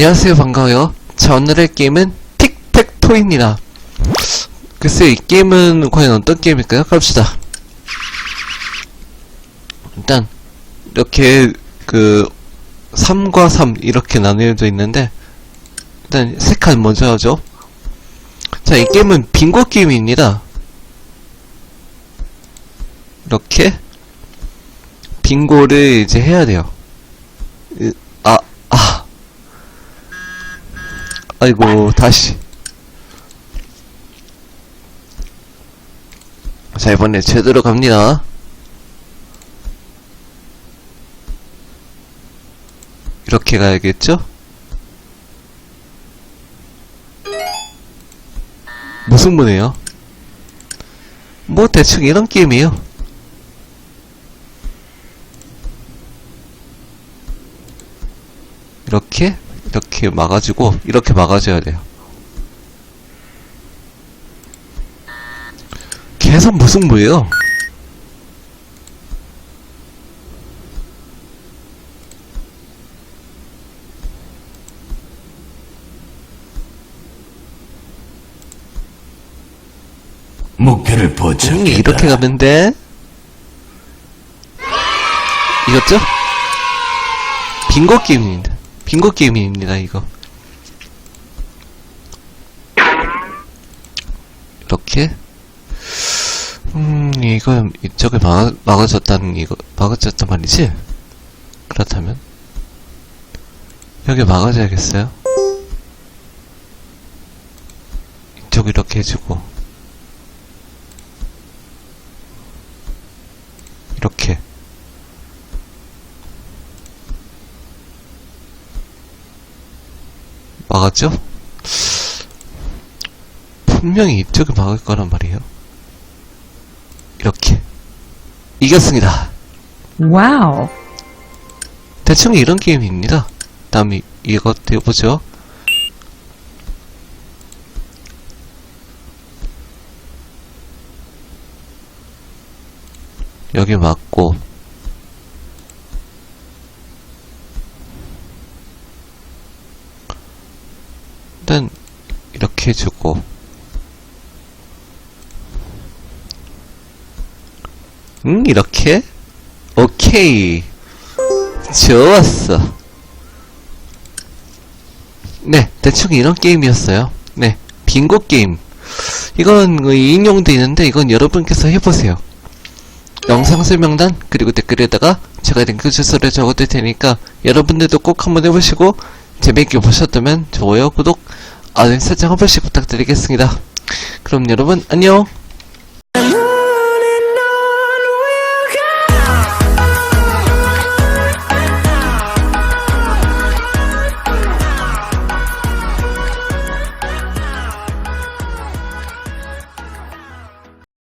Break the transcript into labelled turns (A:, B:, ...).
A: 안녕하세요. 반가워요. 자 오늘의 게임은 틱택토입니다. 글쎄 이 게임은 과연 어떤 게임일까요? 갑시다. 일단 이렇게 그 3과 3 이렇게 나뉘어져 있는데 일단 세 칸 먼저 하죠. 자 이 게임은 빙고 게임입니다. 이렇게 빙고를 이제 해야 돼요 으, 아, 아 아이고 다시 자 이번에 제대로 갑니다 이렇게 가야겠죠? 무슨 문이에요? 뭐 대충 이런 게임이에요 이렇게 이렇게 막아주고 이렇게 막아줘야 돼요. 계속 무승부예요.
B: 목표를
A: 음,
B: 포착했다.
A: 이렇게 가면 돼. 이겼죠? 빙고 게임입니다. 빙고 게임입니다, 이거. 이렇게. 음, 이거, 이쪽에 막, 막아줬다는, 이거, 막아줬단 말이지? 그렇다면. 여기 막아줘야겠어요? 이쪽 이렇게 해주고. 이렇게. 막았죠? 분명히 이쪽에 막을 거란 말이에요. 이렇게. 이겼습니다.
C: Wow.
A: 대충 이런 게임입니다. 다음에 이것 해보죠. 여기 맞고 일단 이렇게 해주고 응 이렇게 오케이 좋았어. 네, 대충 이런 게임이었어요. 네, 빙고 게임. 이건 그 인용도 있는데 이건 여러분께서 해보세요. 영상 설명란 그리고 댓글에다가 제가 링크 주소를 적어둘 테니까 여러분들도 꼭 한번 해보시고 재밌게 보셨다면 좋아요, 구독, 알림 설정 한 번씩 부탁드리겠습니다. 그럼 여러분 안녕.